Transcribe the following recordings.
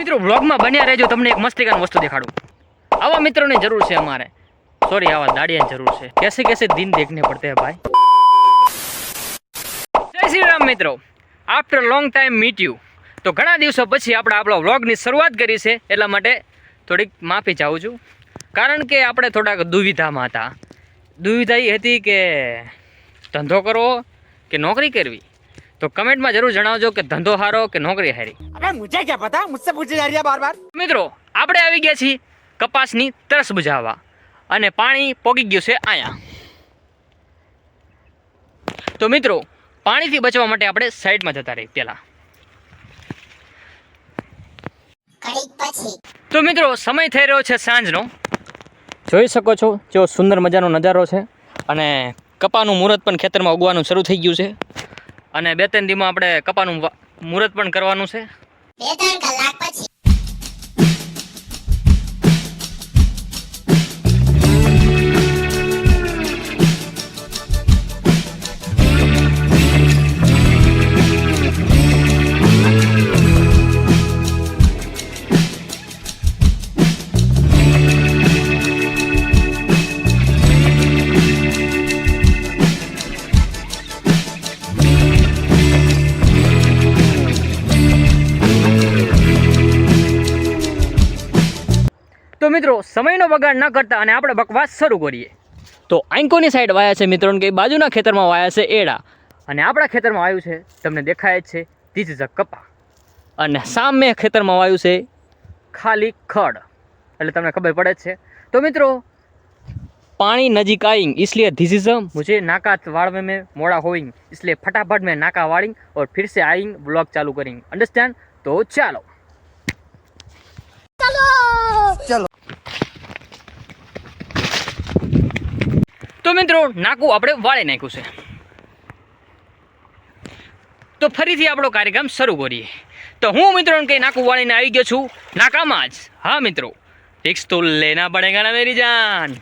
મિત્રો વ્લોગમાં બન્યા રહેજો, તમને એક મસ્તિકાની વસ્તુ દેખાડું. આવા મિત્રોની જરૂર છે અમારે. સોરી આવા દાડિયાની જરૂર છે. કેસે કેસે દિન દેખને પડતે ભાઈ. જય શ્રી રામ મિત્રો. After long time meet you તો ઘણા દિવસો પછી આપણે આપણો વ્લોગની શરૂઆત કરી છે. એટલા માટે થોડીક માફી ચાહું છું. કારણ કે આપણે થોડાક દુવિધામાં હતા. દુવિધા એ હતી કે ધંધો કરવો કે નોકરી કરવી? તો કમેન્ટમાં જરૂર જણાવજો કે ધંધો હારો કે નોકરી હારી. अबे मुझे क्या पता मुझसे पूछे जा रही है बार बार મિત્રો આપણે આવી ગયા છીએ કપાસની તરસ બુઝાવવા અને પાણી પોગી ગયું છે અહીંયા તો મિત્રો પાણીથી બચવા માટે આપણે સાઈડમાં જતા રહી પહેલા તો મિત્રો સમય થઈ રહ્યો છે સાંજનો જોઈ શકો છો જો સુંદર મજાનો નજારો છે અને કપાનું મુહૂર્ત પણ ખેતરમાં ઉગવાનું શરૂ થઈ ગયું છે અને બે ત્રણ દીમાં આપણે કપાનું વા- મુહૂર્ત પણ કરવાનું છે બે તો મિત્રો સમયનો બગાડ ન કરતા અને આપણે બકવાસ શરૂ કરીએ તો આંકોની સાઈડ વાયા છે મિત્રોને કે બાજુના ખેતરમાં વાયા છે એડા અને આપણા ખેતરમાં વાયું છે તમને દેખાય જ છે ધીસ ઇઝ અ કપા અને સામે ખેતરમાં વાયું છે ખાલી ખડ એટલે તમને ખબર પડે જ છે તો મિત્રો पानी नजीक आएंगे इसलिए दिस इज मुझे नाका वाड़ में मैं मोड़ा होएंगे इसलिए फटाफट मैं नाका वाड़ेंगे और फिर से आएंगे ब्लॉग चालू करेंगे अंडरस्टैंड तो चलो તો મિત્રો, નાકું આપણે વાળી નાખ્યું છે. તો ફરીથી આપણો કાર્યક્રમ શરૂ કરીએ. તો હું મિત્રોને કંઈ નાકું વાળીને આવી ગયો છું. નાકામાં જ. હા, મિત્રો. રિક્સ તો લેના પડેગા ના મેરી જાન.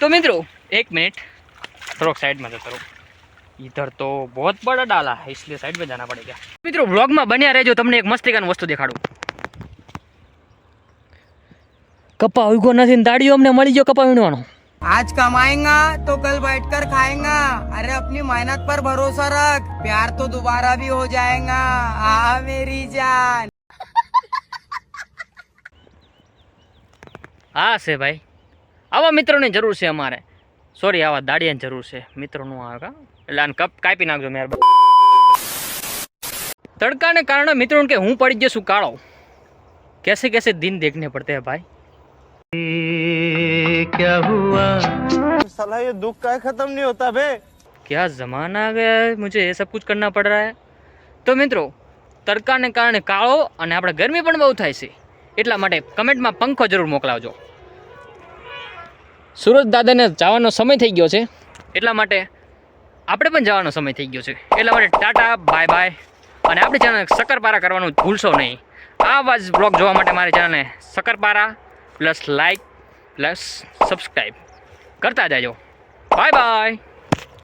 તો મિત્રો, એક મિનિટ. થોડોક સાઈડમાં જતો રહો. ઇધર તો બહુ બડા ડાલા હૈ એટલે સાઈડ પર જાના પડેગા મિત્રો, વ્લોગમાં બન્યા રહેજો, તમને એક મસ્તિકાનું વસ્તુ દેખાડું. કપા ઉગો નથી દાડીઓ અમને મળી ગયો કપા વીણવાનો. आज कमाएगा तो कल बैठकर खाएगा अरे अपनी मेहनत पर भरोसा रख प्यार तो दोबारा भी हो जाएगा आ मेरी जान હા છે ભાઈ આવા મિત્રોની જરૂર છે અમારે સોરી આવા દાડિયાની જરૂર છે મિત્રોનું આવે કા એટલે આને કપ કાપી નાખજો મહેરબાન તડકાને કારણે મિત્રોને કે હું પડી જશું કાળો કેસે કેસે દિન દેખને પડતે હે ભાઈ साला ये दुख का खत्म नहीं होता बे क्या ज़माना आ गया है मुझे ये सब कुछ करना पड़ रहा है તો મિત્રો તડકાને કારણે કાળો અને આપણે ગરમી પણ બહુ થાય છે એટલા માટે કમેન્ટમાં પંખો જરૂર મોકલાવજો સુરજ દાદાને જવાનો સમય થઈ ગયો છે એટલા માટે આપણે પણ જવાનો સમય થઈ ગયો છે એટલા માટે ટાટા બાય બાય અને આપણી ચેનલ શક્કરપારા કરવાનું ભૂલશો નહીં આવા જ બ્લોગ જોવા માટે મારી ચેનલને શક્કરપારા પ્લસ લાઈક પ્લસ સબસ્ક્રાઈબ કરતા જાજો. Bye bye.